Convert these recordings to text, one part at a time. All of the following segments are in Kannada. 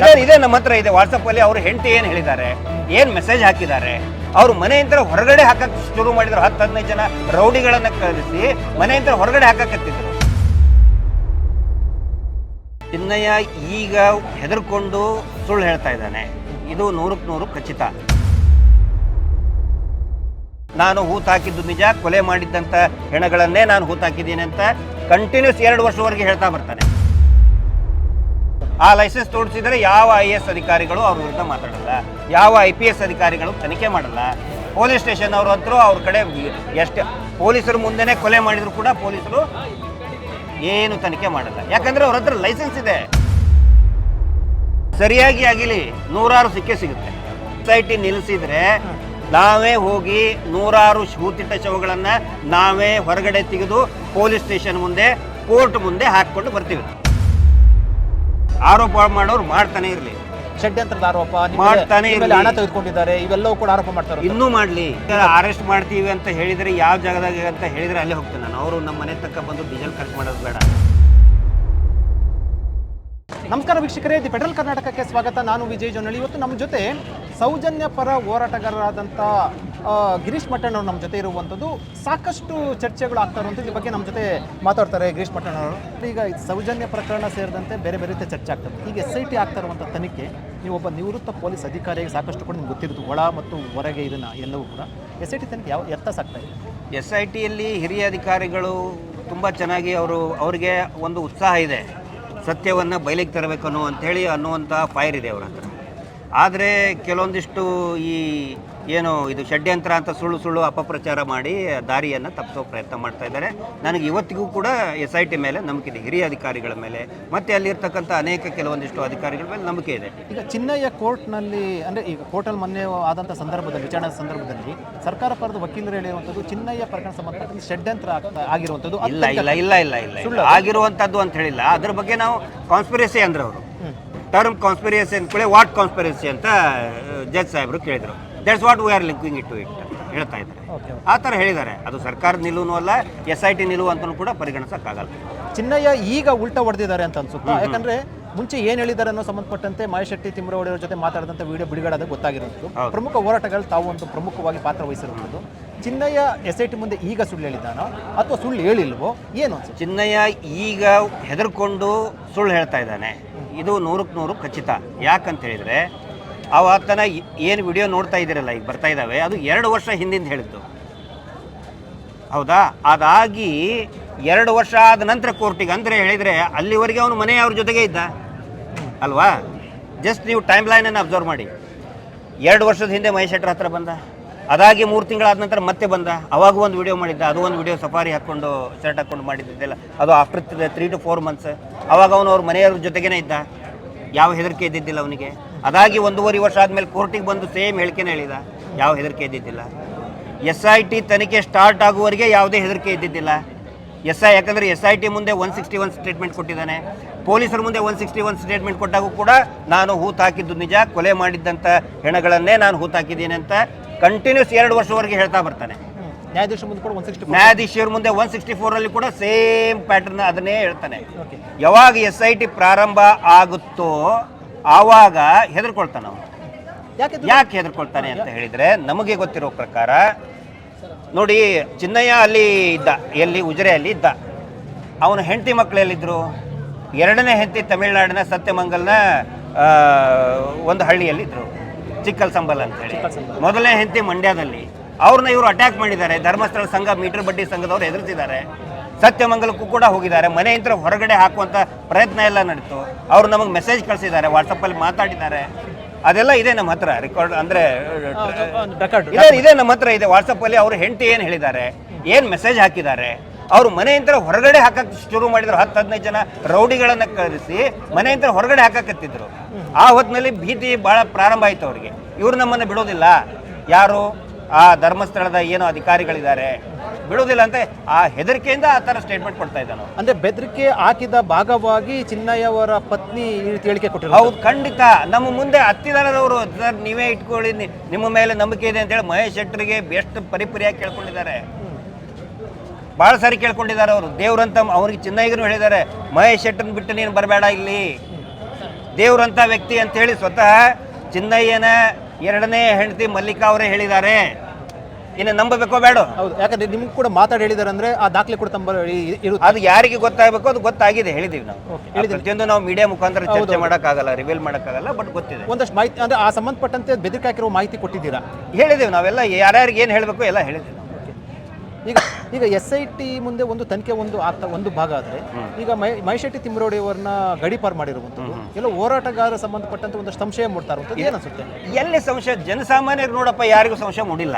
ಇದೆ ಇದೆ ನಮ್ಮ ಹತ್ರ ಇದೆ. ವಾಟ್ಸಪ್ ಅಲ್ಲಿ ಅವ್ರ ಹೆಂಡತಿ ಏನ್ ಹೇಳಿದ್ದಾರೆ ಏನ್ ಮೆಸೇಜ್ ಹಾಕಿದ್ದಾರೆ ಅವ್ರು ಮನೆಯಿಂದ ಹೊರಗಡೆ ಹಾಕಕ್ ಶುರು ಮಾಡಿದ್ರು. ಹತ್ತು ಹದಿನೈದು ಜನ ರೌಡಿಗಳನ್ನ ಕರೆಸಿ ಮನೆಯಿಂದ ಹೊರಗಡೆ ಹಾಕಕತ್ತಿದ್ರು ಚಿನ್ನಯ್ಯ ಈಗ ಹೆದರ್ಕೊಂಡು ಸುಳ್ಳು ಹೇಳ್ತಾ ಇದ್ದಾನೆ. ಇದು ನೂರಕ್ಕೆ ನೂರು ಖಚಿತ. ನಾನು ಹೂತಾಕಿದ್ದು ನಿಜ ಕೊಲೆ ಮಾಡಿದ್ದಂತ ಹೆಣಗಳನ್ನೇ ನಾನು ಹೂತಾಕಿದ್ದೀನಿ ಅಂತ ಕಂಟಿನ್ಯೂಸ್ ಎರಡು ವರ್ಷವರೆಗೆ ಹೇಳ್ತಾ ಬರ್ತಾನೆ. ಆ ಲೈಸೆನ್ಸ್ ತೋರಿಸಿದ್ರೆ ಯಾವ ಐ ಎಸ್ ಅಧಿಕಾರಿಗಳು ಅವ್ರ ವಿರುದ್ಧ ಮಾತಾಡಲ್ಲ, ಯಾವ ಐ ಪಿ ಎಸ್ ಅಧಿಕಾರಿಗಳು ತನಿಖೆ ಮಾಡಲ್ಲ. ಪೊಲೀಸ್ ಸ್ಟೇಷನ್ ಅವ್ರ ಹತ್ರ ಅವ್ರ ಕಡೆ ಎಷ್ಟು ಪೊಲೀಸರು ಮುಂದೆನೆ ಕೊಲೆ ಮಾಡಿದ್ರು ಕೂಡ ಪೊಲೀಸರು ಏನು ತನಿಖೆ ಮಾಡಲ್ಲ. ಯಾಕಂದ್ರೆ ಅವ್ರ ಹತ್ರ ಲೈಸೆನ್ಸ್ ಇದೆ. ಸರಿಯಾಗಿ ಆಗಿಲಿ ನೂರಾರು ಸಿಕ್ಕೇ ಸಿಗುತ್ತೆ. ಸೊಸೈಟಿ ನಿಲ್ಲಿಸಿದ್ರೆ ನಾವೇ ಹೋಗಿ ನೂರಾರು ಶೂತಿಟ್ಟ ಶವಗಳನ್ನ ನಾವೇ ಹೊರಗಡೆ ತೆಗೆದು ಪೊಲೀಸ್ ಸ್ಟೇಷನ್ ಮುಂದೆ, ಕೋರ್ಟ್ ಮುಂದೆ ಹಾಕ್ಕೊಂಡು ಬರ್ತೀವಿ. ಆರೋಪ ಮಾಡೋರು ಮಾಡ್ತಾನೆ ಇರಲಿ. ಷಡ್ಯಂತ್ರದ ಆರೋಪ ನಿಮ್ಮ ಮಾಡ್ತಾನೆ ಇರ್ಲಿ ನಿಮ್ಮ ಮೇಲೆ ಹಣ ಇರ್ಲಿ. ತೆಗೆದುಕೊಂಡಿದ್ದಾರೆ ಇವೆಲ್ಲವೂ ಕೂಡ ಆರೋಪ ಮಾಡ್ತಾರೆ ಇನ್ನೂ ಮಾಡಲಿ. ಅರೆಸ್ಟ್ ಮಾಡ್ತೀವಿ ಅಂತ ಹೇಳಿದ್ರೆ ಯಾವ ಜಾಗದಾಗ ಅಂತ ಹೇಳಿದ್ರೆ ಅಲ್ಲೇ ಹೋಗ್ತೇನೆ ನಾನು. ಅವರು ನಮ್ಮ ಮನೆ ತಕ್ಕ ಬಂದು ಡೀಸೆಲ್ ಖರ್ಚು ಮಾಡೋದು ಬೇಡ. ನಮಸ್ಕಾರ ವೀಕ್ಷಕರೇ, ದಿ ಫೆಡರಲ್ ಕರ್ನಾಟಕಕ್ಕೆ ಸ್ವಾಗತ. ನಾನು ವಿಜಯ್ ಜೋನಳ್ಳಿ ಇವತ್ತು ನಮ್ಮ ಜೊತೆ ಸೌಜನ್ಯ ಪರ ಹೋರಾಟಗಾರರಾದಂಥ ಗಿರೀಶ್ ಮಟ್ಟಣ್ಣ ಅವರು ನಮ್ಮ ಜೊತೆ ಇರುವಂಥದ್ದು ಸಾಕಷ್ಟು ಚರ್ಚೆಗಳು ಆಗ್ತಾ ಇರುವಂಥದ್ದು ಇದ್ರ ಬಗ್ಗೆ ನಮ್ಮ ಜೊತೆ ಮಾತಾಡ್ತಾರೆ ಗಿರೀಶ್ ಮಟ್ಟಣ್ಣ ಅವರು. ಈಗ ಸೌಜನ್ಯ ಪ್ರಕರಣ ಸೇರಿದಂತೆ ಬೇರೆ ಬೇರೆ ರೀತಿಯ ಚರ್ಚೆ ಆಗ್ತದೆ ಈಗ ಎಸ್ ಐ ಟಿ ಆಗ್ತಾ ಇರುವಂಥ ತನಿಖೆ ನೀವು ಒಬ್ಬ ನಿವೃತ್ತ ಪೊಲೀಸ್ ಅಧಿಕಾರಿಗೆ ಸಾಕಷ್ಟು ಕೂಡ ನಿಮ್ಗೆ ಗೊತ್ತಿರೋದು. ಒಳ ಮತ್ತು ಹೊರಗೆ ಇದನ್ನು ಎಲ್ಲವೂ ಕೂಡ. ಎಸ್ ಐ ಟಿ ತನಿಖೆ ಯಾವ ಎತ್ತ ಸಾಕ್ತಾ ಇದೆ? ಎಸ್ ಐ ಟಿಯಲ್ಲಿ ಹಿರಿಯ ಅಧಿಕಾರಿಗಳು ತುಂಬ ಚೆನ್ನಾಗಿ ಅವರು, ಅವರಿಗೆ ಒಂದು ಉತ್ಸಾಹ ಇದೆ. ಸತ್ಯವನ್ನು ಬಯಲಿಗೆ ತರಬೇಕು ಅನ್ನೋ ಅಂಥೇಳಿ ಅನ್ನುವಂಥ ಫೈರ್ ಇದೆ ಅವ್ರ ಹತ್ರ. ಆದರೆ ಕೆಲವೊಂದಿಷ್ಟು ಈ ಏನು ಇದು ಷಡ್ಯಂತ್ರ ಅಂತ ಸುಳ್ಳು ಸುಳ್ಳು ಅಪಪ್ರಚಾರ ಮಾಡಿ ದಾರಿಯನ್ನು ತಪ್ಪಿಸೋ ಪ್ರಯತ್ನ ಮಾಡ್ತಾ ಇದ್ದಾರೆ. ನನಗೆ ಇವತ್ತಿಗೂ ಕೂಡ ಎಸ್ ಐ ಟಿ ಮೇಲೆ ನಂಬಿಕೆ ಇದೆ. ಹಿರಿಯ ಅಧಿಕಾರಿಗಳ ಮೇಲೆ ಮತ್ತೆ ಅಲ್ಲಿರ್ತಕ್ಕಂಥ ಅನೇಕ ಕೆಲವೊಂದಿಷ್ಟು ಅಧಿಕಾರಿಗಳ ಮೇಲೆ ನಂಬಿಕೆ ಇದೆ. ಈಗ ಚಿನ್ನಯ್ಯ ಕೋರ್ಟ್ನಲ್ಲಿ ಅಂದರೆ ಈಗ ಕೋರ್ಟಲ್ಲಿ ಮೊನ್ನೆ ಆದಂಥ ಸಂದರ್ಭದಲ್ಲಿ ವಿಚಾರಣೆ ಸಂದರ್ಭದಲ್ಲಿ ಸರ್ಕಾರ ಪರದ ವಕೀಲರು ಹೇಳಿರುವಂಥದ್ದು ಚಿನ್ನಯ್ಯ ಪ್ರಕರಣ ಸಂಬಂಧಪಟ್ಟ ಷಡ್ಯಂತ್ರ ಆಗಿರುವಂಥದ್ದು ಇಲ್ಲ ಇಲ್ಲ ಇಲ್ಲ ಇಲ್ಲ ಇಲ್ಲ. ಆಗಿರುವಂಥದ್ದು ಅಂತ ಹೇಳಿಲ್ಲ. ಅದ್ರ ಬಗ್ಗೆ ನಾವು ಕಾನ್ಸ್ಪಿರಸಿ ಅಂದ್ರೆ ಅವರು. ಟರ್ಮ್ ಕಾನ್ಸ್ಪಿರಸಿ ಅಂದ್ಕೊಳ್ಳಿ ವಾಟ್ ಕಾನ್ಸ್ಪಿರಸಿ ಅಂತ ಜಡ್ಜ್ ಸಾಹೇಬರು ಕೇಳಿದರು. That's what we are linking it to it ಹೇಳ್ತಾ ಇದ್ದಾರೆ. ಆ ಥರ ಹೇಳಿದ್ದಾರೆ. ಅದು ಸರ್ಕಾರದ ನಿಲುವು ಅಲ್ಲ ಎಸ್ ಐ ಟಿ ನಿಲುವು ಅಂತಲೂ ಕೂಡ ಪರಿಗಣಿಸೋಕ್ಕಾಗಲ್ಲ. ಚಿನ್ನಯ್ಯ ಈಗ ಉಲ್ಟಾ ಹೊಡೆದಿದ್ದಾರೆ ಅಂತ ಅನ್ಸುತ್ತೆ? ಯಾಕಂದ್ರೆ ಮುಂಚೆ ಏನು ಹೇಳಿದ್ದಾರೆ ಅನ್ನೋ ಸಂಬಂಧಪಟ್ಟಂತೆ ಮಹೇಶ್ ಶೆಟ್ಟಿ ತಿಮ್ಮರವಡಿ ಅವ್ರ ಜೊತೆ ಮಾತಾಡಿದಂಥ ವಿಡಿಯೋ ಬಿಡುಗಡೆ ಗೊತ್ತಾಗಿರೋದು. ಪ್ರಮುಖ ಹೋರಾಟಗಳು ತಾವು ಒಂದು ಪ್ರಮುಖವಾಗಿ ಪಾತ್ರ ವಹಿಸಿರುವಂಥದ್ದು. ಚಿನ್ನಯ್ಯ ಎಸ್ ಐ ಟಿ ಮುಂದೆ ಈಗ ಸುಳ್ಳು ಹೇಳಿದ್ದಾನೋ ಅಥವಾ ಸುಳ್ಳು ಹೇಳಿಲ್ವೋ ಏನು ಚಿನ್ನಯ್ಯ ಈಗ ಹೆದರ್ಕೊಂಡು ಸುಳ್ಳು ಹೇಳ್ತಾ ಇದ್ದಾನೆ. ಇದು ನೂರಕ್ಕೆ ನೂರು ಖಚಿತ. ಯಾಕಂತ ಹೇಳಿದರೆ ಆತನ ಏನು ವಿಡಿಯೋ ನೋಡ್ತಾ ಇದ್ದೀರಲ್ಲ, ಈಗ ಬರ್ತಾ ಇದ್ದಾವೆ, ಅದು ಎರಡು ವರ್ಷ ಹಿಂದಿಂದ ಹೇಳಿದ್ದು. ಹೌದಾ? ಅದಾಗಿ ಎರಡು ವರ್ಷ ಆದ ನಂತರ ಕೋರ್ಟಿಗೆ ಅಂದರೆ ಹೇಳಿದರೆ ಅಲ್ಲಿವರೆಗೆ ಅವನು ಮನೆ ಅವ್ರ ಜೊತೆಗೆ ಇದ್ದ. ಅಲ್ವಾ? ಜಸ್ಟ್ ನೀವು ಟೈಮ್ ಲೈನನ್ನು ಅಬ್ಸರ್ವ್ ಮಾಡಿ. ಎರಡು ವರ್ಷದ ಹಿಂದೆ ಮಹೇಶ್ ಶೆಟ್ಟರ್ ಹತ್ರ ಬಂದ. ಅದಾಗಿ ಮೂರು ತಿಂಗಳಾದ ನಂತರ ಮತ್ತೆ ಬಂದ. ಅವಾಗ ಒಂದು ವಿಡಿಯೋ ಮಾಡಿದ್ದ. ಅದು ಒಂದು ವಿಡಿಯೋ ಸಫಾರಿ ಹಾಕ್ಕೊಂಡು ಶರ್ಟ್ ಹಾಕ್ಕೊಂಡು ಮಾಡಿದ್ದಿದ್ದೆಲ್ಲ ಅದು after three to four months ಅವಾಗ ಅವನು ಅವ್ರ ಮನೆಯವ್ರ ಜೊತೆಗೇ ಇದ್ದ. ಯಾವ ಹೆದರಿಕೆ ಇದ್ದಿದ್ದಿಲ್ಲ ಅವನಿಗೆ. ಅದಾಗಿ ಒಂದೂವರೆ ವರ್ಷ ಆದಮೇಲೆ ಕೋರ್ಟಿಗೆ ಬಂದು ಸೇಮ್ ಹೇಳಿಕೆನೇ ಹೇಳಿದ. ಯಾವ ಹೆದರಿಕೆ ಇದ್ದಿದ್ದಿಲ್ಲ. ಎಸ್ ಐ ಟಿ ತನಿಖೆ ಸ್ಟಾರ್ಟ್ ಆಗುವವರೆಗೆ ಯಾವುದೇ ಹೆದರಿಕೆ ಇದ್ದಿದ್ದಿಲ್ಲ. ಎಸ್ ಐ ಯಾಕಂದರೆ ಎಸ್ ಐ ಟಿ ಮುಂದೆ ಒನ್ ಸಿಕ್ಸ್ಟಿ ಒನ್ ಸ್ಟೇಟ್ಮೆಂಟ್ ಕೊಟ್ಟಿದ್ದಾನೆ. ಪೊಲೀಸರ ಮುಂದೆ ಒನ್ ಸಿಕ್ಸ್ಟಿ ಒನ್ ಸ್ಟೇಟ್ಮೆಂಟ್ ಕೊಟ್ಟಾಗೂ ಕೂಡ ನಾನು ಹೂತ್ ಹಾಕಿದ್ದು ನಿಜ ಕೊಲೆ ಮಾಡಿದ್ದಂಥ ಹೆಣಗಳನ್ನೇ ನಾನು ಹೂತ್ ಹಾಕಿದ್ದೀನಿ ಅಂತ ಕಂಟಿನ್ಯೂಸ್ ಎರಡು ವರ್ಷವರೆಗೆ ಹೇಳ್ತಾ ಬರ್ತಾನೆ. ನ್ಯಾಯಾಧೀಶ ಮುಂದೆ ಕೂಡ ಒನ್ ಸಿಕ್ಸ್ಟಿ ನ್ಯಾಯಾಧೀಶರ ಮುಂದೆ ಒನ್ ಸಿಕ್ಸ್ಟಿ ಫೋರಲ್ಲಿ ಕೂಡ ಸೇಮ್ ಪ್ಯಾಟರ್ನ್ ಅದನ್ನೇ ಹೇಳ್ತಾನೆ. ಯಾವಾಗ ಎಸ್ ಐ ಟಿ ಪ್ರಾರಂಭ ಆಗುತ್ತೋ ಆವಾಗ ಹೆದರ್ಕೊಳ್ತಾನೆ ಅವನು. ಯಾಕೆ ಹೆದರ್ಕೊಳ್ತಾನೆ ಅಂತ ಹೇಳಿದ್ರೆ ನಮಗೆ ಗೊತ್ತಿರೋ ಪ್ರಕಾರ ನೋಡಿ ಚಿನ್ನಯ್ಯ ಅಲ್ಲಿ ಇದ್ದ ಎಲ್ಲಿ ಉಜಿರೆಯಲ್ಲಿ ಇದ್ದ. ಅವನ ಹೆಂಡತಿ ಮಕ್ಕಳು ಎಲ್ಲಿದ್ರು? ಎರಡನೇ ಹೆಂಡತಿ ತಮಿಳುನಾಡಿನ ಸತ್ಯಮಂಗಲ್ನ ಒಂದು ಹಳ್ಳಿಯಲ್ಲಿದ್ದರು ಚಿಕ್ಕಲ್ ಸಂಬಲ್ ಅಂತ ಹೇಳಿ. ಮೊದಲನೇ ಹೆಂಡತಿ ಮಂಡ್ಯದಲ್ಲಿ. ಅವ್ರನ್ನ ಇವರು ಅಟ್ಯಾಕ್ ಮಾಡಿದ್ದಾರೆ. ಧರ್ಮಸ್ಥಳ ಸಂಘ ಮೀಟರ್ ಬಡ್ಡಿ ಸಂಘದವ್ರು ಎದುರಿಸಿದ್ದಾರೆ ಸತ್ಯಮಂಗಲಕ್ಕೂ ಕೂಡ ಹೋಗಿದ್ದಾರೆ. ಮನೆಯಿಂದ ಹೊರಗಡೆ ಹಾಕುವಂತ ಪ್ರಯತ್ನ ಎಲ್ಲ ನಡೀತು. ಅವರು ನಮಗೆ ಮೆಸೇಜ್ ಕಳಿಸಿದ್ದಾರೆ ವಾಟ್ಸಪ್ಪಲ್ಲಿ ಮಾತಾಡಿದ್ದಾರೆ. ಅದೆಲ್ಲ ಇದೆ ನಮ್ಮ ಹತ್ರ. ರೆಕಾರ್ಡ್ ಅಂದ್ರೆ ರೆಕಾರ್ಡ್ ಇದೆ ಇದೆ ನಮ್ಮ ಹತ್ರ ಇದೆ. ವಾಟ್ಸಪ್ಪಲ್ಲಿ ಅವ್ರ ಹೆಂಡತಿ ಏನು ಹೇಳಿದ್ದಾರೆ ಏನು ಮೆಸೇಜ್ ಹಾಕಿದ್ದಾರೆ. ಅವ್ರು ಮನೆಯಿಂದ ಹೊರಗಡೆ ಹಾಕಕ್ ಶುರು ಮಾಡಿದ್ರು. ಹತ್ತು ಹದಿನೈದು ಜನ ರೌಡಿಗಳನ್ನು ಕರೆಸಿ ಮನೆಯಿಂದ ಹೊರಗಡೆ ಹಾಕಕತ್ತಿದ್ರು. ಆ ಹೊತ್ತಿನಲ್ಲಿ ಭೀತಿ ಭಾಳ ಪ್ರಾರಂಭ ಆಯ್ತು ಅವ್ರಿಗೆ. ಇವರು ನಮ್ಮನ್ನ ಬಿಡೋದಿಲ್ಲ. ಯಾರು? ಆ ಧರ್ಮಸ್ಥಳದ ಏನು ಅಧಿಕಾರಿಗಳಿದ್ದಾರೆ. ಬಿಡೋದಿಲ್ಲ ಅಂತ ಆ ಹೆದರಿಕೆಯಿಂದ ಆ ತರ ಸ್ಟೇಟ್ಮೆಂಟ್ ಕೊಡ್ತಾ ಇದ್ದಾನೆ ಅಂದ್ರೆ ಬೆದರಿಕೆ ಹಾಕಿದ ಭಾಗವಾಗಿ ಚಿನ್ನಯ್ಯವರ ಪತ್ನಿ ಈ ರೀತಿ ಹೇಳಿಕೆ ಕೊಟ್ಟಿರೋದು. ಹೌದು ಖಂಡಿತ. ನಮ್ಮ ಮುಂದೆ ಹತ್ತಿದಾರದವರು ಸರ್ ನೀವೇ ಇಟ್ಕೊಳ್ಳಿ ನಿ- ನಿಮ್ಮ ಮೇಲೆ ನಂಬಿಕೆ ಇದೆ ಅಂತೇಳಿ ಮಹೇಶ್ ಶೆಟ್ಟರಿಗೆ ಬೆಸ್ಟ್ ಪರಿಪರಿಯಾಗಿ ಕೇಳ್ಕೊಂಡಿದ್ದಾರೆ. ಭಾಳ ಸಾರಿ ಕೇಳ್ಕೊಂಡಿದ್ದಾರೆ ಅವರು. ದೇವ್ರಂತ ಅವ್ರಿಗೆ ಚಿನ್ನಯ್ಯಗೂ ಹೇಳಿದ್ದಾರೆ ಮಹೇಶ್ ಶೆಟ್ಟರ್ನ ಬಿಟ್ಟು ನೀನು ಬರಬೇಡ ಇಲ್ಲಿ. ದೇವ್ರಂತ ವ್ಯಕ್ತಿ ಅಂತ ಹೇಳಿ ಸ್ವತಃ ಚಿನ್ನಯ್ಯನ ಎರಡನೇ ಹೆಂಡತಿ ಮಲ್ಲಿಕಾ ಅವರೇ ಹೇಳಿದ್ದಾರೆ. ಇನ್ನು ನಂಬಬೇಕೋ ಬೇಡ? ಹೌದು ಯಾಕಂದ್ರೆ ನಿಮ್ಗೆ ಕೂಡ ಮಾತಾಡಿ ಹೇಳಿದಾರೆ ಅಂದ್ರೆ ಆ ದಾಖಲೆ ಕೂಡ ತಮ್ಮ ಇ- ಇರುತ್ತೆ? ಅದು ಯಾರಿಗೆ ಗೊತ್ತಾಗಬೇಕು ಅದು ಗೊತ್ತಾಗಿದೆ ಹೇಳಿದೀವಿ ನಾವು. Okay, ಆ ಪ್ರತಿಯೊಂದು ನಾವು ಮೀಡಿಯಾ ಮುಖಾಂತರ ಚರ್ಚೆ ಮಾಡೋಕ್ಕಾಗಲ್ಲ ರಿವೀಲ್ ಮಾಡೋಕ್ಕಾಗಲ್ಲ ಬಟ್ ಗೊತ್ತಿದೆ. ಒಂದಷ್ಟು ಮಾಹಿತಿ ಅಂದ್ರೆ ಆ ಸಂಬಂಧಪಟ್ಟಂತೆ ಬೆದರಿಕೆ ಹಾಕಿರೋ ಮಾಹಿತಿ ಕೊಟ್ಟಿದ್ದೀರಾ? ಹೇಳಿದೀವಿ ನಾವೆಲ್ಲ ಯಾರ್ಯಾರಿಗೆ ಏನು ಹೇಳಬೇಕು ಎಲ್ಲ ಹೇಳಿದ್ದೀವಿ ಈಗ ಈಗ ಎಸ್ ಐ ಟಿ ಮುಂದೆ ಒಂದು ತನಿಖೆ ಒಂದು ಆಗ್ತಾ ಒಂದು ಭಾಗ ಆದರೆ ಈಗ ಮೈ ಮೈಶೆಟ್ಟಿ ತಿಮ್ಮರೋಡಿ ಅವರನ್ನ ಗಡಿಪಾರು ಮಾಡಿರುವಂಥದ್ದು ಎಲ್ಲ ಹೋರಾಟಗಾರ ಸಂಬಂಧಪಟ್ಟಂತ ಒಂದಷ್ಟು ಸಂಶಯ ಮೂಡ್ತಾ ಇರುವಂಥದ್ದು ಏನು ಅನ್ಸುತ್ತೆ? ಎಲ್ಲಿ ಸಂಶಯ? ಜನಸಾಮಾನ್ಯರು ನೋಡಪ್ಪ ಯಾರಿಗೂ ಸಂಶಯ ಮೂಡಿಲ್ಲ.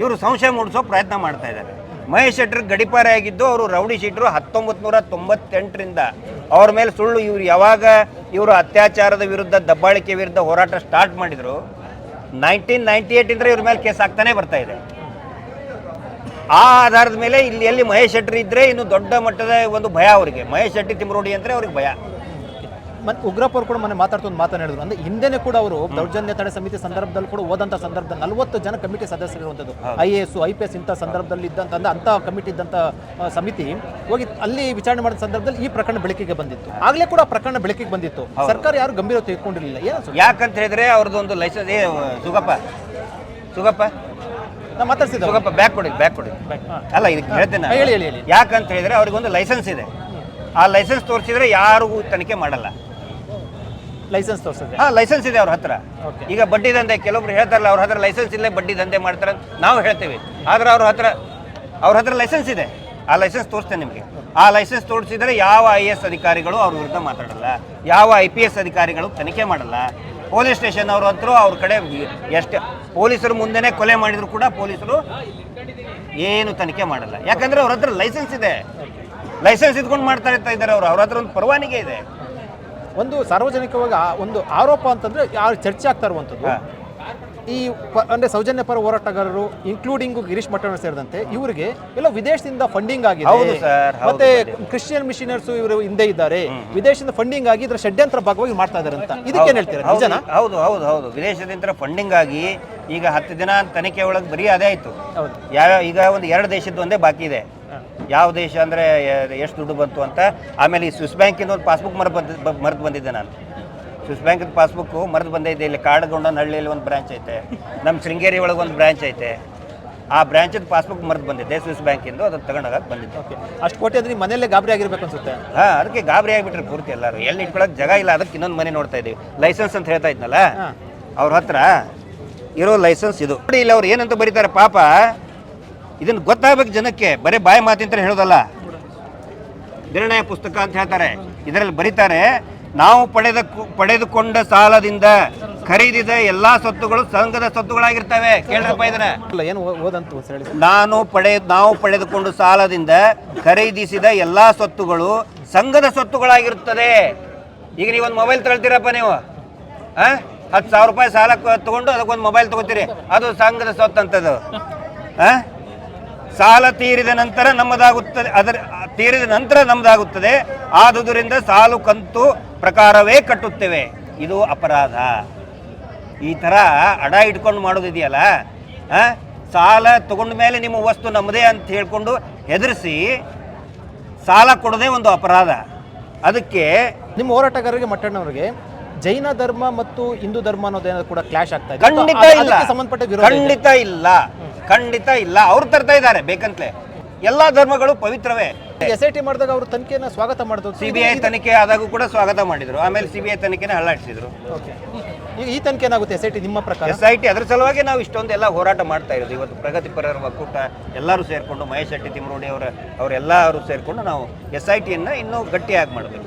ಇವರು ಸಂಶಯ ಮೂಡಿಸೋ ಪ್ರಯತ್ನ ಮಾಡ್ತಾ ಇದ್ದಾರೆ. ಮಹೇಶ್ ಶೆಟ್ಟರ್ ಗಡಿಪಾರೆ ಆಗಿದ್ದು ಅವರು ರೌಡಿ ಶೆಟ್ಟರು ಹತ್ತೊಂಬತ್ತು ನೂರ ತೊಂಬತ್ತೆಂಟರಿಂದ. ಅವ್ರ ಮೇಲೆ ಸುಳ್ಳು, ಇವ್ರು ಯಾವಾಗ ಇವರು ಅತ್ಯಾಚಾರದ ವಿರುದ್ಧ ದಬ್ಬಾಳಿಕೆ ವಿರುದ್ಧ ಹೋರಾಟ ಸ್ಟಾರ್ಟ್ ಮಾಡಿದರು, ನೈನ್ಟೀನ್ ನೈಂಟಿ ಏಟಿಂದ ಇವ್ರ ಮೇಲೆ ಕೇಸ್ ಆಗ್ತಾನೆ ಬರ್ತಾ ಇದೆ. ಆ ಆಧಾರದ ಮೇಲೆ ಇಲ್ಲಿ ಎಲ್ಲಿ ಮಹೇಶ್ ಶೆಟ್ಟರ್ ಇದ್ರೆ ಇನ್ನು ದೊಡ್ಡ ಮಟ್ಟದ ಒಂದು ಭಯ ಅವರಿಗೆ. ಮಹೇಶ್ ಶೆಟ್ಟಿ ತಿಮ್ರೋಡಿ ಅಂದರೆ ಅವ್ರಿಗೆ ಭಯ. ಮತ್ತೆ ಉಗ್ರಪ್ಪ ಅವರು ಕೂಡ ಮೊನ್ನೆ ಮಾತಾಡ್ತಾ ಒಂದು ಮಾತನಾಡಿದ್ರು ಅಂದ್ರೆ ಹಿಂದೆನೇ ಕೂಡ ಅವರು ದೌರ್ಜನ್ಯ ತಡೆ ಸಮಿತಿ ಸಂದರ್ಭದಲ್ಲಿ ಕೂಡ ಹೋದಂತ ಸಂದರ್ಭದಲ್ಲಿ ನಲವತ್ತು ಜನ committee ಸದಸ್ಯರಿರುವಂಥದ್ದು I A S I P S ಇಂಥ ಸಂದರ್ಭದಲ್ಲಿ ಇದ್ದಂತ ಅಂದ್ರೆ ಅಂತ ಕಮಿಟಿ ಇದ್ದಂತ ಸಮಿತಿ ಹೋಗಿ ಅಲ್ಲಿ ವಿಚಾರಣೆ ಮಾಡಿದ ಸಂದರ್ಭದಲ್ಲಿ ಈ ಪ್ರಕರಣ ಬೆಳಕಿಗೆ ಬಂದಿತ್ತು. ಆಗ್ಲೇ ಕೂಡ ಪ್ರಕರಣ ಬೆಳಕಿಗೆ ಬಂದಿತ್ತು. ಸರ್ಕಾರ ಯಾರು ಗಂಭೀರ ತೆಗೆದುಕೊಂಡಿರಲಿಲ್ಲ ಏನು? ಯಾಕಂತ ಹೇಳಿದ್ರೆ ಅವ್ರದ್ದು ಒಂದು ಲೈಸೆನ್ಸ್ ಸುಗಪ್ಪ. ಸುಗಪ್ಪ. ನಾ ಮಾತಾಡ್ಸಿದ್ದೆ ಸುಗಪ್ಪ ಬ್ಯಾಕ್ ಕೊಡಿ ಬ್ಯಾಕ್ ಕೊಡಿ. ಅಲ್ಲ ಇದಕ್ಕೆ ಹೇಳ್ತೇನೆ ಹೇಳಿ ಹೇಳಿ ಹೇಳಿ. ಯಾಕಂತ ಹೇಳಿದ್ರೆ ಅವ್ರಿಗೊಂದು ಲೈಸೆನ್ಸ್ ಇದೆ. ಆ ಲೈಸೆನ್ಸ್ ತೋರಿಸಿದ್ರೆ ಯಾರಿಗೂ ತನಿಖೆ ಮಾಡಲ್ಲ. ಲೈಸೆನ್ಸ್ ತೋರಿಸಿದೆ ಹಾ ಲೈಸೆನ್ಸ್ ಇದೆ ಅವ್ರ ಹತ್ರ. ಈಗ ಬಡ್ಡಿ ದಂಧೆ ಕೆಲವೊಬ್ರು ಹೇಳ್ತಾರಲ್ಲ ಅವ್ರ ಹತ್ರ ಲೈಸೆನ್ಸ್ ಇಲ್ಲೇ ಬಡ್ಡಿ ದಂಧೆ ಮಾಡ್ತಾರೆ ಅಂತ ನಾವು ಹೇಳ್ತೇವೆ. ಆದ್ರೆ ಅವ್ರ ಹತ್ರ ಅವ್ರ ಹತ್ರ ಲೈಸೆನ್ಸ್ ಇದೆ. ಆ ಲೈಸೆನ್ಸ್ ತೋರಿಸ್ತೇನೆ ನಿಮಗೆ. ಆ ಲೈಸೆನ್ಸ್ ತೋರಿಸಿದ್ರೆ ಯಾವ ಐ ಎಸ್ ಅಧಿಕಾರಿಗಳು ಅವ್ರ ವಿರುದ್ಧ ಮಾತಾಡಲ್ಲ. ಯಾವ ಐ ಪಿ ಎಸ್ ಅಧಿಕಾರಿಗಳು ತನಿಖೆ ಮಾಡಲ್ಲ. ಪೊಲೀಸ್ ಸ್ಟೇಷನ್ ಅವ್ರ ಹತ್ರ ಅವ್ರ ಕಡೆ ಎಷ್ಟು ಪೊಲೀಸರು ಮುಂದೆನೇ ಕೊಲೆ ಮಾಡಿದ್ರು ಕೂಡ ಪೊಲೀಸರು ಏನು ತನಿಖೆ ಮಾಡಲ್ಲ. ಯಾಕಂದ್ರೆ ಅವ್ರ ಹತ್ರ ಲೈಸೆನ್ಸ್ ಇದೆ. ಲೈಸೆನ್ಸ್ ಇದ್ಕೊಂಡು ಮಾಡ್ತಾ ಇರ್ತಾ ಇದ್ದಾರೆ ಅವರು. ಅವ್ರ ಹತ್ರ ಒಂದು ಪರವಾನಿಗೆ ಇದೆ. ಒಂದು ಸಾರ್ವಜನಿಕವಾಗಿ ಆ ಒಂದು ಆರೋಪ ಅಂತಂದ್ರೆ ಯಾರು ಚರ್ಚೆ ಆಗ್ತಾ ಇರುವಂಥದ್ದು. ಈ ಪ- ಅಂದ್ರೆ ಸೌಜನ್ಯ ಪರ ಹೋರಾಟಗಾರರು ಇನ್ಕ್ಲೂಡಿಂಗ್ ಗಿರೀಶ್ ಮಠ ಸೇರಿದಂತೆ ಇವರಿಗೆ ಎಲ್ಲ ವಿದೇಶದಿಂದ ಫಂಡಿಂಗ್ ಆಗಿದೆ. ಹೌದು ಸರ್, ಹೌದು ಮತ್ತೆ ಕ್ರಿಶ್ಚಿಯನ್ ಮಿಷನರ್ಸ್ ಇವರು ಹಿಂದೆ ಇದ್ದಾರೆ. ವಿದೇಶದಿಂದ ಫಂಡಿಂಗ್ ಆಗಿ ಇದರ ಷಡ್ಯಂತ್ರ ಭಾಗವಾಗಿ ಮಾಡ್ತಾ ಇದ್ದಾರೆ ಅಂತ. ಇದಕ್ಕೆ ಏನ್ ಹೇಳ್ತೀರಾ ಹೌದು ನಿಜನಾ? ಹೌದು ಹೌದು ಹೌದು. ವಿದೇಶದಿಂದ ಫಂಡಿಂಗ್ ಆಗಿ ಈಗ ಹತ್ತು ದಿನ ತನಿಖೆ ಒಳಗೆ ಬರೀ ಅದೇ ಆಯ್ತು. ಹೌದು. ಯಾವ ಈಗ ಒಂದು ಎರಡು ದೇಶದ್ದು ಒಂದೇ ಬಾಕಿ ಇದೆ. ಯಾವ ದೇಶ ಅಂದರೆ ಎಷ್ಟು ದುಡ್ಡು ಬಂತು ಅಂತ. ಆಮೇಲೆ ಈ ಸ್ವಿಸ್ ಬ್ಯಾಂಕಿಂದ ಒಂದು ಪಾಸ್ಬುಕ್ ಮರ ಬಂದ ಮರೆತು ಬಂದಿದ್ದೆ ನಾನು. ಸ್ವಿಸ್ ಬ್ಯಾಂಕಿಂದ ಪಾಸ್ಬುಕ್ಕು ಮರೆತು ಬಂದಿದ್ದೆ ಇಲ್ಲಿ ಕಾಡಗೊಂಡನಹಳ್ಳಿಯಲ್ಲಿ ಒಂದು ಬ್ರಾಂಚ್ ಐತೆ. ನಮ್ಮ ಶೃಂಗೇರಿ ಒಳಗೆ ಒಂದು ಬ್ರಾಂಚ್ ಐತೆ. ಆ ಬ್ರಾಂಚಿದ ಪಾಸ್ಬುಕ್ ಮರೆತು ಬಂದಿದ್ದೆ ಸ್ವಿಸ್ ಬ್ಯಾಂಕಿಂದು ಅದನ್ನು ತಗೊಂಡಾಗ ಬಂದಿದ್ದೆ. ಓಕೆ. ಅಷ್ಟು ಕೋಟಿ ಅಂದ್ರೆ ಮನೆಯಲ್ಲೇ ಗಾಬರಿ ಆಗಿರ್ಬೇಕು ಅನ್ಸುತ್ತೆ. ಹಾಂ ಅದಕ್ಕೆ ಗಾಬರಿ ಆಗಿಬಿಟ್ರೆ ಪೂರ್ತಿ ಎಲ್ಲರೂ. ಎಲ್ಲಿ ಇಟ್ಕೊಳ್ಳೋಕೆ ಜಾಗ ಇಲ್ಲ ಅದಕ್ಕೆ ಇನ್ನೊಂದು ಮನೆ ನೋಡ್ತಾ ಇದ್ದೀವಿ ಲೈಸೆನ್ಸ್ ಅಂತ ಹೇಳ್ತಾ ಇದ್ನಲ್ಲ. ಅವ್ರ ಹತ್ರ ಇರೋ ಲೈಸೆನ್ಸ್ ಇದು. ನೋಡಿ ಇಲ್ಲಿ ಅವ್ರು ಏನಂತ ಬರೀತಾರೆ ಪಾಪ. ಇದನ್ನು ಗೊತ್ತಾಗಬೇಕು ಜನಕ್ಕೆ. ಬರೀ ಬಾಯಿ ಮಾತಿಂತ ಹೇಳೋದಲ್ಲ. ನಿರ್ಣಯ ಪುಸ್ತಕ ಅಂತ ಹೇಳ್ತಾರೆ. ಇದರಲ್ಲಿ ಬರೀತಾರೆ ನಾವು ಪಡೆದ ಪಡೆದುಕೊಂಡ ಸಾಲದಿಂದ ಖರೀದಿದ ಎಲ್ಲಾ ಸ್ವತ್ತುಗಳು ಸಂಘದ ಸ್ವತ್ತುಗಳಾಗಿರ್ತವೆ. ಕೇಳ್ರಪ್ಪ ಇದನ್ನ. ಏನು ನಾನು ಪಡೆ ನಾವು ಪಡೆದುಕೊಂಡು ಸಾಲದಿಂದ ಖರೀದಿಸಿದ ಎಲ್ಲಾ ಸ್ವತ್ತುಗಳು ಸಂಘದ ಸ್ವತ್ತುಗಳಾಗಿರುತ್ತದೆ. ಈಗ ನೀವು ಒಂದು ಮೊಬೈಲ್ ತಗೊಳ್ತೀರಪ್ಪ ನೀವು. ಆ? ಹತ್ತು ಸಾವಿರ ರೂಪಾಯಿ ಸಾಲ ತಗೊಂಡು ಅದಕ್ಕೊಂದು ಮೊಬೈಲ್ ತಗೋತೀರಿ ಅದು ಸಂಘದ ಸ್ವತ್ತು ಅಂತದ್ದು ಆ? ಸಾಲ ತೀರಿದ ನಂತರ ನಮ್ಮದಾಗುತ್ತದೆ ಅದರ ತೀರಿದ ನಂತರ ನಮ್ಮದಾಗುತ್ತದೆ. ಆದುದರಿಂದ ಸಾಲು ಕಂತು ಪ್ರಕಾರವೇ ಕಟ್ಟುತ್ತೇವೆ. ಇದು ಅಪರಾಧ. ಈ ಥರ ಅಡ ಇಟ್ಕೊಂಡು ಮಾಡೋದಿದೆಯಲ್ಲ? ಸಾಲ ತಗೊಂಡ ಮೇಲೆ ನಿಮ್ಮ ವಸ್ತು ನಮ್ಮದೇ ಅಂತ ಹೇಳ್ಕೊಂಡು ಹೆದರಿಸಿ ಸಾಲ ಕೊಡೋದೇ ಒಂದು ಅಪರಾಧ. ಅದಕ್ಕೆ ನಿಮ್ಮ ಹೋರಾಟಗಾರರಿಗೆ ಮಟ್ಟಣ್ಣವರಿಗೆ ಜೈನ ಧರ್ಮ ಮತ್ತು ಹಿಂದೂ ಧರ್ಮ ಅನ್ನೋದೇನಾದ್ರು ಕೂಡ ಕ್ಲಾಶ್ ಆಗ್ತಾ ಇದೆ. ಖಂಡಿತ ಇಲ್ಲ. ಸಂಬಂಧಪಟ್ಟ ಖಂಡಿತ ಇಲ್ಲ. ಖಂಡಿತ ಇಲ್ಲ. ಅವ್ರು ತರ್ತಾ ಇದ್ದಾರೆ ಬೇಕಂತಲೇ. ಎಲ್ಲ ಧರ್ಮಗಳು ಪವಿತ್ರವೇ. ಎಸ್ ಐ ಟಿ ಮಾಡಿದಾಗ ಅವರು ತನಿಖೆಯನ್ನು ಸ್ವಾಗತ ಮಾಡಿದ್ರು ಸಿ ಬಿ ಐ ತನಿಖೆ ಆದಾಗೂ ಕೂಡ ಸ್ವಾಗತ ಮಾಡಿದ್ರು. ಆಮೇಲೆ ಸಿ ಬಿ ಐ ತನಿಖೆನ ಹಳ್ಳಾಡಿಸಿದ್ರು ಓಕೆ ಈಗ ಈ ತನಿಖೆ ಏನಾಗುತ್ತೆ ಎಸ್ ಐ ಟಿ ನಿಮ್ಮ ಪ್ರಕಾರ? ಎಸ್ ಐ ಟಿ ಅದ್ರ ಸಲುವಾಗಿ ನಾವು ಇಷ್ಟೊಂದೆಲ್ಲ ಹೋರಾಟ ಮಾಡ್ತಾ ಇರೋದು. ಇವತ್ತು ಪ್ರಗತಿಪರರ ಒಕ್ಕೂಟ ಎಲ್ಲರೂ ಸೇರಿಕೊಂಡು ಮಹೇಶ್ ಶೆಟ್ಟಿ ತಿಮ್ಮರೋಡಿ ಅವರ ಅವರೆಲ್ಲರೂ ಸೇರಿಕೊಂಡು ನಾವು ಎಸ್ ಐ ಟಿಯನ್ನು ಇನ್ನೂ ಗಟ್ಟಿಯಾಗಿ ಮಾಡಬೇಕು.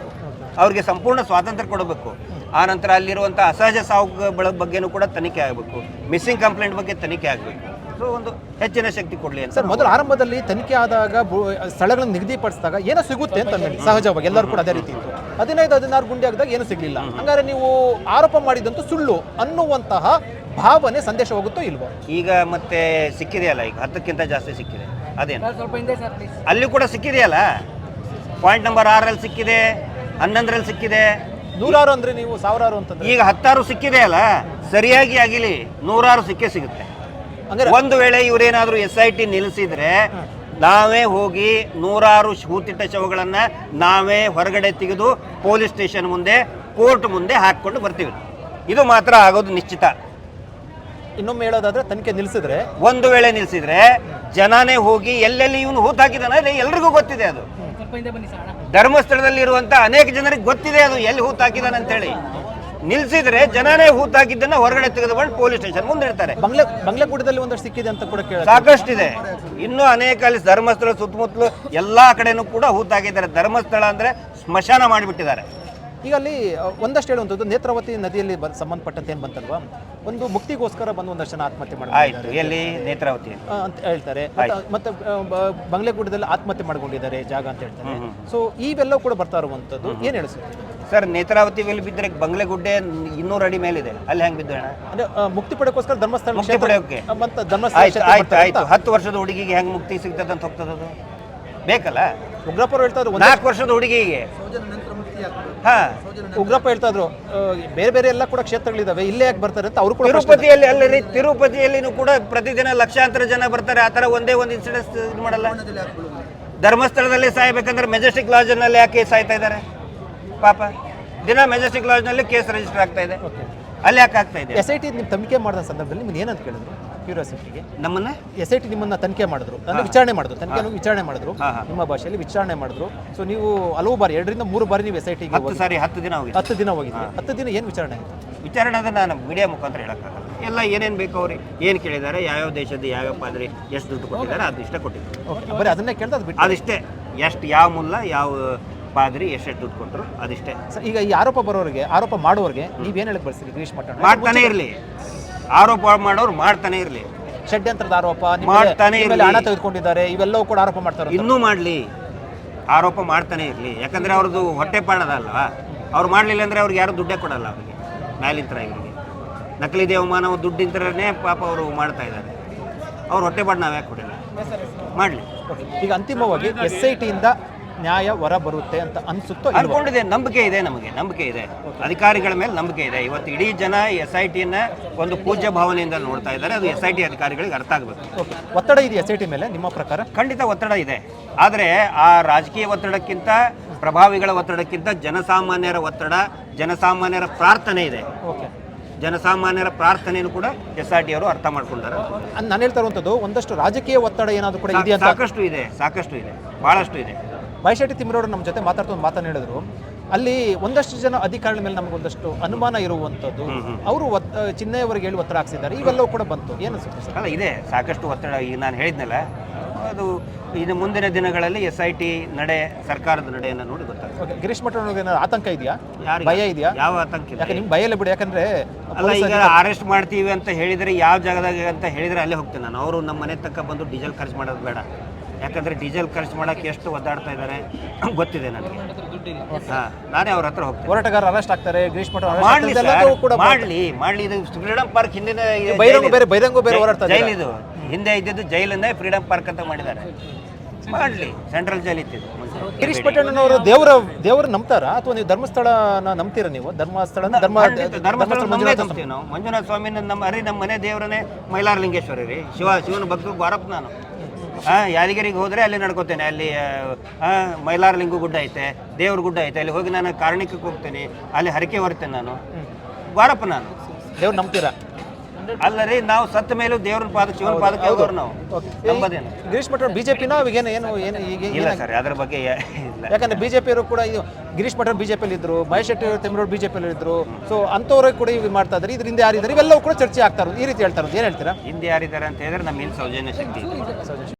ಅವ್ರಿಗೆ ಸಂಪೂರ್ಣ ಸ್ವಾತಂತ್ರ್ಯ ಕೊಡಬೇಕು. ಆ ನಂತರ ಅಲ್ಲಿರುವಂಥ ಅಸಹಜ ಸಾವುಗಳ ಬಗ್ಗೆನೂ ಕೂಡ ತನಿಖೆ ಆಗಬೇಕು. ಮಿಸ್ಸಿಂಗ್ ಕಂಪ್ಲೇಂಟ್ ಬಗ್ಗೆ ತನಿಖೆ ಆಗಬೇಕು. ಸೊ ಒಂದು ಹೆಚ್ಚಿನ ಶಕ್ತಿ ಕೊಡಲಿ ಅಂತ ಸರ್ ಮೊದಲು ಆರಂಭದಲ್ಲಿ ತನಿಖೆ ಆದಾಗ ಸ್ಥಳಗಳನ್ನು ನಿಗದಿಪಡಿಸಿದಾಗ ಏನೋ ಸಿಗುತ್ತೆ ಅಂತ ಅಂದ್ಮೇಲೆ ಸಹಜವಾಗಿ ಎಲ್ಲರೂ ಕೂಡ ಅದೇ ರೀತಿ ಇತ್ತು ಹದಿನೈದು ಹದಿನಾರು ಗುಂಡಿ ಆಗಿದಾಗ ಏನೂ ಸಿಗಲಿಲ್ಲ. ಹಂಗಾರೆ ನೀವು ಆರೋಪ ಮಾಡಿದಂತೂ ಸುಳ್ಳು ಅನ್ನುವಂತಹ ಭಾವನೆ ಸಂದೇಶ ಹೋಗುತ್ತೋ ಇಲ್ವೋ? ಈಗ ಮತ್ತೆ ಸಿಕ್ಕಿದೆಯಲ್ಲ ಈಗ ಹತ್ತಕ್ಕಿಂತ ಜಾಸ್ತಿ ಸಿಕ್ಕಿದೆ. ಅದೇನು? ಅಲ್ಲಿ ಕೂಡ ಸಿಕ್ಕಿದೆಯಲ್ಲ ಪಾಯಿಂಟ್ ನಂಬರ್ ಆರಲ್ಲಿ ಸಿಕ್ಕಿದೆ ಹನ್ನೊಂದರಲ್ಲಿ ಸಿಕ್ಕಿದೆ. ನೂರಾರು ಅಂದ್ರೆ ನೀವು ಸಾವಿರಾರು ಅಂತ ಈಗ ಹತ್ತಾರು ಸಿಕ್ಕಿದೆ ಅಲ್ಲ? ಸರಿಯಾಗಿ ಆಗಿಲಿ ನೂರಾರು ಸಿಕ್ಕೇ ಸಿಗುತ್ತೆ. ಒಂದು ವೇಳೆ ಇವರೇನಾದ್ರೂ ಎಸ್ ಐ ಟಿ ನಿಲ್ಲಿಸಿದ್ರೆ ನಾವೇ ಹೋಗಿ ನೂರಾರು ಹೂತಿಟ್ಟ ಶವಗಳನ್ನ ನಾವೇ ಹೊರಗಡೆ ತೆಗೆದು ಪೊಲೀಸ್ ಸ್ಟೇಷನ್ ಮುಂದೆ ಕೋರ್ಟ್ ಮುಂದೆ ಹಾಕ್ಕೊಂಡು ಬರ್ತೀವಿ. ಇದು ಮಾತ್ರ ಆಗೋದು ನಿಶ್ಚಿತ. ಇನ್ನೊಮ್ಮೆ ಹೇಳೋದಾದ್ರೆ ತನಿಖೆ ನಿಲ್ಲಿಸಿದ್ರೆ? ಒಂದು ವೇಳೆ ನಿಲ್ಸಿದ್ರೆ ಜನಾನೇ ಹೋಗಿ ಎಲ್ಲೆಲ್ಲಿ ಇವನು ಹೂತ್ ಹಾಕಿದಾನೆ ಎಲ್ರಿಗೂ ಗೊತ್ತಿದೆ ಅದು. ಧರ್ಮಸ್ಥಳದಲ್ಲಿ ಇರುವಂತ ಅನೇಕ ಜನರಿಗೆ ಗೊತ್ತಿದೆ ಅದು ಎಲ್ಲಿ ಹೂತ್ ಹಾಕಿದಾನೆ ಅಂತೇಳಿ. ನಿಲ್ಸಿದ್ರೆ ಜನನೇ ಹೂತಾಗಿದ್ದನ್ನ ಹಾಕಿದ್ದನ್ನ ಹೊರಗಡೆ ತೆಗೆದುಕೊಂಡು ಪೊಲೀಸ್ ಸ್ಟೇಷನ್ ಮುಂದೆ ಇಡ್ತಾರೆ ಬಂಗ್ಲೆ ಬಂಗ್ಲೆಗೂಡದಲ್ಲಿ ಒಂದಷ್ಟು ಸಿಕ್ಕಿದೆ ಅಂತ ಕೂಡ ಕೇಳ ಸಾಕಷ್ಟಿದೆ. ಇನ್ನೂ ಅನೇಕ ಅಲ್ಲಿ ಧರ್ಮಸ್ಥಳ ಸುತ್ತಮುತ್ತಲು ಎಲ್ಲಾ ಕಡೆನೂ ಕೂಡ ಹೂತಾಕಿದ್ದಾರೆ ಧರ್ಮಸ್ಥಳ ಅಂದ್ರೆ ಸ್ಮಶಾನ ಮಾಡಿಬಿಟ್ಟಿದ್ದಾರೆ. ಈಗ ಅಲ್ಲಿ ಒಂದಷ್ಟು ಹೇಳುವಂಥದ್ದು ನೇತ್ರಾವತಿ ನದಿಯಲ್ಲಿ ಬ- ಸಂಬಂಧಪಟ್ಟಂತೆ ಏನು ಬಂತಲ್ವಾ? ಒಂದು ಮುಕ್ತಿಗೋಸ್ಕರ ಬಂದು ಒಂದಷ್ಟು ಜನ ಆತ್ಮಹತ್ಯೆ ಆಯ್ತು. ಮಾಡಿದ್ದಾರೆ ಎಲ್ಲಿ? ನೇತ್ರಾವತಿ. ಅಂತ ಹೇಳ್ತಾರೆ. ಮತ್ತೆ- ಮತ್ತೆ ಅ, ಬ- ಬಂಗ್ಲೆಗೂಡದಲ್ಲಿ ಆತ್ಮಹತ್ಯೆ ಮಾಡ್ಕೊಂಡಿದ್ದಾರೆ ಜಾಗ ಅಂತ ಹೇಳ್ತಾರೆ. ಸೊ ಇವೆಲ್ಲವೂ ಕೂಡ ಬರ್ತಾ ಇರುವಂಥದ್ದು. ಏನು ಹೇಳಿಸುತ್ತೆ ಸರ್? ನೇತ್ರಾವತಿ ಮೇಲೆ ಬಿದ್ದರೆ ಬಂಗ್ಲೆಗುಡ್ಡೆ ಇನ್ನೂರು ಅಡಿ ಮೇಲಿದೆ. ಅಲ್ಲಿ ಹೆಂಗೆ ಬಿದ್ದು ಅಣ್ಣ ಅಂದ್ರೆ ಮುಕ್ತಿ ಪಡೆಯೋಕ್ಕೋಸ್ಕರ ಧರ್ಮಸ್ಥಳ ಮುಕ್ತಿ ಕ್ಷೇತ್ರ- ಪಡೆಯೋಕೆ? ಮತ್ತೆ ಧರ್ಮಸ್ಥಳ ಆಯ್ತು ಕ್ಷೇತ್ರ ಆಯ್ತು ಬರ್ತಾರೆ ಆಯ್ತು. ಅಂತ. ಹತ್ತು ವರ್ಷದ ಹುಡುಗಿಗೆ ಹೆಂಗೆ ಮುಕ್ತಿ ಸಿಗ್ತದೆ ಅಂತ ಹೋಗ್ತದದು ಬೇಕಲ್ಲ? ಉಗ್ರಪ್ಪರು ಅವ್ರು ಹೇಳ್ತಾ ಇದ್ರು ಒಂದೇ- ನಾಲ್ಕು ವರ್ಷದ ಹುಡುಗಿಗೆ. ಹಾ ಉಗ್ರಪ್ಪ ಹೇಳ್ತಾ ಇದ್ರು ಬೇರೆ ಬೇರೆ ಎಲ್ಲ ಕೂಡ ಕ್ಷೇತ್ರಗಳಿದಾವೆ ಇಲ್ಲೇ ಯಾಕೆ ಬರ್ತಾರೆ ಅಂತ ಅವರು ಕೂಡ ತಿರುಪತಿಯಲ್ಲಿ ಅಲ್ಲರಿ ತಿರುಪತಿಯಲ್ಲಿನೂ ಕೂಡ ಪ್ರತಿದಿನ ಲಕ್ಷಾಂತರ ಜನ ಬರ್ತಾರೆ ಆ ಥರ ಒಂದೇ ಒಂದು ಇನ್ಸಿಡೆನ್ಸ್ ಇದು ಮಾಡಲ್ಲ. ಧರ್ಮಸ್ಥಳದಲ್ಲಿ ಸಾಯ್ಬೇಕಂದ್ರೆ ಮೆಜೆಸ್ಟಿಕ್ ಲಾಡ್ಜ್ನಲ್ಲಿ ಯಾಕೆ ಸಾಯ್ತಾ ಇದ್ದಾರೆ? ಪಾಪ ದಿನ ಮೆಜೆಸ್ಟಿಕ್ ಲಾಡ್ಜ್ನಲ್ಲಿ ಕೇಸ್ ರಿಜಿಸ್ಟರ್ ಆಗ್ತಾ ಇದೆ. ಅಲ್ಲಿ ಯಾಕೆ ಆಗ್ತಾ ಇದೆ? ಎಸ್ ಐ ಟಿ ನಿಮ್ಮ ತನಿಖೆ ಮಾಡಿದ ಸಂದರ್ಭದಲ್ಲಿ ನಿಮ್ಗೆ ಏನಂತ ಕೇಳಿದ್ರು? ಕ್ಯೂರಿಯಾಸಿಟಿಗೆ? ನಮ್ಮನ್ನ ಎಸ್ ಐ ಟಿ ನಿಮ್ಮನ್ನ ತನಿಖೆ ಮಾಡಿದ್ರು. ಅಂದ್ರೆ ವಿಚಾರಣೆ ಮಾಡಿದ್ರು. ತನಿಖೆ ವಿಚಾರಣೆ ಮಾಡಿದ್ರು. ನಿಮ್ಮ ಭಾಷೆಯಲ್ಲಿ ವಿಚಾರಣೆ ಮಾಡಿದ್ರು. ಸೊ ನೀವು ಹಲವು ಬಾರಿ ಎರಡರಿಂದ ಮೂರು ಬಾರಿ ನೀವು ಎಸ್ ಐ ಟಿಗೆ ಹತ್ತು ಸಾರಿ ಹತ್ತು ದಿನ ಹೋಗಿ ಹತ್ತು ದಿನ ಹೋಗಿದ್ರಿ. ಹತ್ತು ದಿನ ಏನು ವಿಚಾರಣೆ ಆಯ್ತು? ವಿಚಾರಣೆ ಅಂದ್ರೆ ನಾನು ಮೀಡಿಯಾ ಮುಖಾಂತರ ಹೇಳೋಕ್ಕಾಗಲ್ಲ. ಎಲ್ಲ ಏನೇನು ಬೇಕು ಅವ್ರಿ ಏನು ಕೇಳಿದ್ದಾರೆ ಯಾವ್ಯಾವ ದೇಶದ ಯಾವ್ಯಾವ ಪಾದ್ರಿ ಎಷ್ಟು ದುಡ್ಡು ಕೊಟ್ಟಿದ್ದಾರೆ ಅದು ಇಷ್ಟ ಕೊಟ್ಟಿದ್ದಾರೆ ಬರೀ ಅದನ್ನೇ ಕೇಳ್ದು ಅದು ಬಿಟ್ಟು. ಅದಿಷ್ಟೇ. ಎಷ್ಟು ಯಾವ ಮುಲ್ಲ ಯಾವ ಪಾದ್ರಿ ಎಷ್ಟೆಷ್ಟು ದುಡ್ಡು ಕೊಟ್ಟರು ಅದಿಷ್ಟೇ. ಸರ್, ಈಗ ಈ ಆರೋಪ ಬರೋರಿಗೆ ಆರೋಪ ಮಾಡುವವರಿಗೆ ನೀವೇನು ಹೇಳಕ್ ಬರ್ತೀರಿ ಗಿರೀಶ್ ಮಠ ಮಾಡ್ತಾನೆ ಇರಲಿ. ಆರೋಪ ಮಾಡೋರು ಮಾಡ್ತಾನೆ ಇರಲಿ. ಷಡ್ಯಂತ್ರದ ಆರೋಪ ನಿಮ್ಮ ಮಾಡ್ತಾನೆ ಮೇಲೆ- ನಿಮ್ಮ ಮೇಲೆ ಇರ್ಲಿ. ಹಣ ತೆಗೆದುಕೊಂಡಿದ್ದಾರೆ ಇವೆಲ್ಲವೂ ಕೂಡ ಆರೋಪ ಮಾಡ್ತಾರೆ ಇನ್ನೂ ಮಾಡಲಿ. ಆರೋಪ ಮಾಡ್ತಾನೆ ಇರಲಿ. ಯಾಕಂದ್ರೆ ಅವ್ರದ್ದು ಹೊಟ್ಟೆ ಪಾಡದ ಅಲ್ವಾ? ಅವ್ರು ಮಾಡಲಿಲ್ಲ ಅಂದರೆ ಅವ್ರಿಗೆ ಯಾರು ದುಡ್ಡೇ ಕೊಡಲ್ಲ ಅವರಿಗೆ ಮ್ಯಾಲಿಂತರ ಇವರಿಗೆ. ನಕಲಿ ದೇವಮಾನವ ದುಡ್ಡಿಂತರನೇ ಪಾಪ ಅವರು ಮಾಡ್ತಾ ಇದ್ದಾರೆ. ಅವ್ರು ಹೊಟ್ಟೆ ಪಾಡು ನಾವು ಯಾಕೆ ಕೊಡಿಲ್ಲ? ಮಾಡಲಿ. ಈಗ ಅಂತಿಮವಾಗಿ ಎಸ್ ಐ ಟಿಯಿಂದ ನ್ಯಾಯ ಹೊರ ಬರುತ್ತೆ ಅಂತ ಅನ್ಸುತ್ತೋ? ಅನ್ಕೊಂಡಿದೆ ನಂಬಿಕೆ ಇದೆ ನಮಗೆ ನಂಬಿಕೆ ಇದೆ. ಅಧಿಕಾರಿಗಳ ಮೇಲೆ ನಂಬಿಕೆ ಇದೆ. ಇವತ್ತು ಇಡೀ ಜನ ಎಸ್ ಐ ಟಿನ ಒಂದು ಪೂಜ್ಯ ಭಾವನೆಯಿಂದ ನೋಡ್ತಾ ಇದ್ದಾರೆ. ಅದು ಎಸ್ ಐ ಟಿ ಅಧಿಕಾರಿಗಳಿಗೆ ಅರ್ಥ ಆಗಬೇಕು. ಒತ್ತಡ ಇದೆ ಎಸ್ ಐ ಟಿ ಮೇಲೆ ನಿಮ್ಮ ಪ್ರಕಾರ? ಖಂಡಿತ ಒತ್ತಡ ಇದೆ. ಆದರೆ ಆ ರಾಜಕೀಯ ಒತ್ತಡಕ್ಕಿಂತ ಪ್ರಭಾವಿಗಳ ಒತ್ತಡಕ್ಕಿಂತ ಜನಸಾಮಾನ್ಯರ ಒತ್ತಡ ಜನಸಾಮಾನ್ಯರ ಪ್ರಾರ್ಥನೆ ಇದೆ. ಓಕೆ. ಜನಸಾಮಾನ್ಯರ ಪ್ರಾರ್ಥನೆಯನ್ನು ಕೂಡ ಎಸ್ ಆರ್ ಟಿ ಅವರು ಅರ್ಥ ಮಾಡ್ಕೊಂಡಾರೆ. ನಾನು ಹೇಳ್ತಾ ಇರುವಂಥದ್ದು ಒಂದಷ್ಟು ರಾಜಕೀಯ ಒತ್ತಡ ಏನಾದರೂ ಕೂಡ ಇದೆ ಸಾಕಷ್ಟು ಇದೆ ಸಾಕಷ್ಟು ಇದೆ ಬಹಳಷ್ಟು ಇದೆ. ಬೈಶೆಟ್ಟಿ ತಿಮ್ಮಿರೋರು ನಮ್ಮ ಜೊತೆ ಮಾತನ್ನು ಹೇಳಿದ್ರು. ಅಲ್ಲಿ ಒಂದಷ್ಟು ಜನ ಅಧಿಕಾರಿಗಳ ಮೇಲೆ ನಮಗೆ ಒಂದಷ್ಟು ಅನುಮಾನ ಇರುವಂಥದ್ದು. ಅವರು ಚಿನ್ನೆಯವರಿಗೆ ಹೇಳಿ ಒತ್ತಡ ಹಾಕ್ಸಿದ್ದಾರೆ. ಇವೆಲ್ಲವೂ ಕೂಡ ಬಂತು. ಏನು ಅನ್ಸುತ್ತೆ ಅಲ್ಲ ಇದೆ. ಸಾಕಷ್ಟು ಒತ್ತಡ ಈಗ ನಾನು ಹೇಳಿದ್ನಲ್ಲ. ಅದು ಇನ್ನು ಮುಂದಿನ ದಿನಗಳಲ್ಲಿ ಎಸ್ ಐ ಟಿ ನಡೆ ಸರ್ಕಾರದ ನಡೆಯನ್ನು ನೋಡಿ ಗೊತ್ತಾಗುತ್ತೆ. ಗಿರೀಶ್ ಮಠ ಆತಂಕ ಇದೆಯಾ? ಭಯ ಇದೆಯಾ? ಯಾವ ಆತಂಕ? ಯಾಕೆ ನಿಮ್ ಭಯ ಇಲ್ಲ ಬಿಡಿ. ಯಾಕಂದ್ರೆ ಅಲ್ಲ ಈಗ ಅರೆಸ್ಟ್ ಮಾಡ್ತೀವಿ ಅಂತ ಹೇಳಿದರೆ ಯಾವ ಜಾಗದಾಗ ಅಂತ ಹೇಳಿದರೆ ಅಲ್ಲೇ ಹೋಗ್ತೇನೆ ನಾನು. ಅವರು ನಮ್ಮ ಮನೆ ತಕ್ಕ ಬಂದು ಡೀಸೆಲ್ ಖರ್ಚು ಮಾಡೋದು ಬೇಡ. ಯಾಕಂದ್ರೆ ಡೀಸೆಲ್ ಖರ್ಚು ಮಾಡೋಕ್ಕೆ ಎಷ್ಟು ಒದ್ದಾಡ್ತಾ ಇದ್ದಾರೆ ಗೊತ್ತಿದೆ ನನಗೆ. ಹಾಂ ನಾನೇ ಅವ್ರ ಹತ್ರ ಹೋಗ್ತೀನಿ. ಹೋರಾಟಗಾರ ಅರೆಸ್ಟ್ ಆಗ್ತಾರೆ ಗಿರೀಶ್ ಮಾಡ್ಲಿ ಮಾಡ್ಲಿ. ಮಾಡ್ಲಿ ಇದು ಫ್ರೀಡಮ್ ಪಾರ್ಕ್ ಹಿಂದಿನ ಬೈರಂಗು ಬೇರೆ ಇದು. ಬಹಿರಂಗ ಬೇರೆ ಜೈಲ್ ಇದು ಹಿಂದೆ ಇದ್ದಿದ್ದು ಜೈಲನ್ನೇ ಫ್ರೀಡಮ್ ಪಾರ್ಕ್ ಅಂತ ಮಾಡಿದ್ದಾರೆ. ಮಾಡ್ಲಿ. ಸೆಂಟ್ರಲ್ ಜೈಲ್ ಇತ್ತಿದ್ದು. ಗಿರೀಶ್ ಪಟ್ಟಣ್ಣನವರು ದೇವರ ದೇವರು ನಂಬ್ತಾರ? ಅಥವಾ ನೀವು ಧರ್ಮಸ್ಥಳನ ನಂಬ್ತೀರ ನೀವು? ಧರ್ಮಸ್ಥಳ ಧರ್ಮ ಮಂಜುನಾಥ ನಂಬ್ತೀವಿ ನಾವು. ಮಂಜುನಾಥ ಸ್ವಾಮಿನ ನಮ್ಮ ಅರಿ ನಮ್ಮ ಮನೆ ದೇವರನೇ ಮೈಲಾರಲಿಂಗೇಶ್ವರಿ ರೀ ಶಿವ ಶಿವನ ಭಕ್ತರು ಬಾರಪ್ಪ ನಾನು. ಯಾದಗಿರಿಗೆ ಹೋದರೆ ಅಲ್ಲಿ ನಡ್ಕೋತೇನೆ. ಅಲ್ಲಿ ಮೈಲಾರ ಲಿಂಗು ಗುಡ್ಡ ಐತೆ ದೇವ್ರ ಗುಡ್ಡ ಐತೆ. ಅಲ್ಲಿ ಹೋಗಿ ನಾನು ಕಾರಣಿಕಕ್ಕೆ ಹೋಗ್ತೇನೆ. ಅಲ್ಲಿ ಹರಕೆ ಹೊರ್ತೇನೆ ನಾನು. ಬಾರಪ್ಪ ನಾನು. ದೇವ್ರು ನಂಬ್ತೀರಾ? ಅಲ್ಲ ರೀ ನಾವು ಸತ್ತ ಮೇಲೂ ದೇವ್ರ ಪಾದ ಶಿವನ ಪಾದಕ್ಕೆ ಹೋಗೋರು ನಾವು. ನಂಬದೇನು? ಗಿರೀಶ್ ಮಠ ಬಿಜೆಪಿ ನಾವು ಏನು ಏನು ಏನು ಈಗ ಇಲ್ಲ ಸರ್ ಅದ್ರ ಬಗ್ಗೆ ಇಲ್ಲ. ಯಾಕಂದ್ರೆ ಬಿಜೆಪಿಯವರು ಕೂಡ ಇದು ಗಿರೀಶ್ ಮಠ ಬಿಜೆಪಿಯಲ್ಲಿ ಇದ್ರು ಮಹೇಶ್ ಶೆಟ್ಟಿ ಬಿಜೆಪಿ ಬಿಜೆಪಿಯಲ್ಲಿ ಇದ್ರು. ಸೊ ಅಂಥವ್ರಿಗೆ ಕೂಡ ಇವ್ ಮಾಡ್ತಾ ಇದ್ದಾರೆ ಇದರಿಂದ ಯಾರಿದ್ದಾರೆ? ಇವೆಲ್ಲವೂ ಕೂಡ ಚರ್ಚೆ ಆಗ್ತಾ ಇರೋದು. ಈ ರೀತಿ ಹೇಳ್ತಾ ಇರೋದು. ಏನು ಹೇಳ್ತೀರಾ? ಹಿಂದೆ ಯಾರಿದ್ದಾರೆ ಅಂತ ಹೇಳಿದ್ರೆ ನಮ್ಮ ಹಿಂದೆ ಸೌಜನ್ಯ ಶಕ್ತಿ